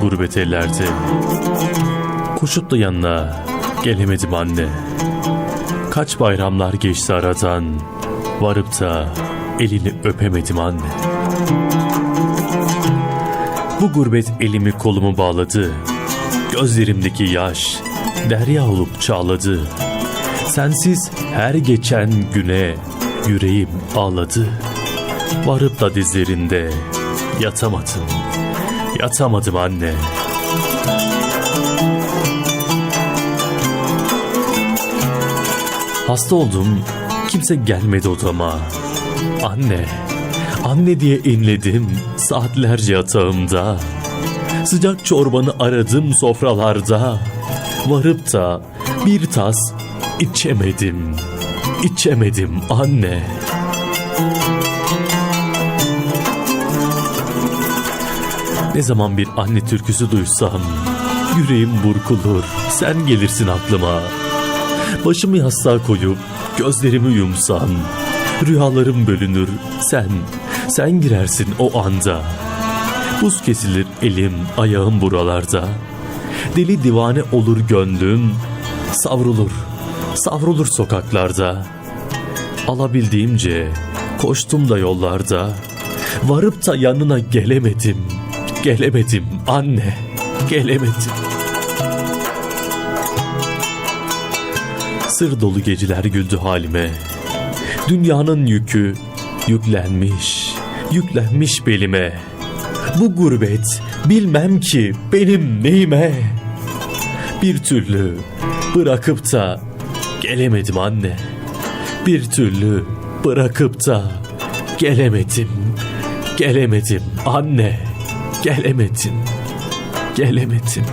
gurbet ellerde. Koşup da yanına gelemedim anne. Kaç bayramlar geçti aradan. Varıp da elini öpemedim anne. Bu gurbet elimi kolumu bağladı. Gözlerimdeki yaş derya olup çağladı. Sensiz her geçen güne yüreğim ağladı. Varıp da dizlerinde yatamadım. Yatamadım anne. Hasta oldum. Kimse gelmedi odama. Anne. Anne diye inledim saatlerce yatağımda. Sıcak çorbanı aradım sofralarda. Varıp da bir tas içemedim. İçemedim anne. Ne zaman bir anne türküsü duysam yüreğim burkulur. Sen gelirsin aklıma. Başımı yastığa koyup gözlerimi yumsam rüyalarım bölünür. Sen, sen girersin o anda. Buz kesilir elim, ayağım buralarda. Deli divane olur gönlüm, savrulur, savrulur sokaklarda. Alabildiğimce koştum da yollarda. Varıp da yanına gelemedim, gelemedim anne, gelemedim. Sır dolu geceler güldü halime. Dünyanın yükü yüklenmiş, yüklenmiş belime. Bu gurbet bilmem ki benim neyime. Bir türlü bırakıp da gelemedim anne. Bir türlü bırakıp da gelemedim. Gelemedim anne. Gelemedim. Gelemedim.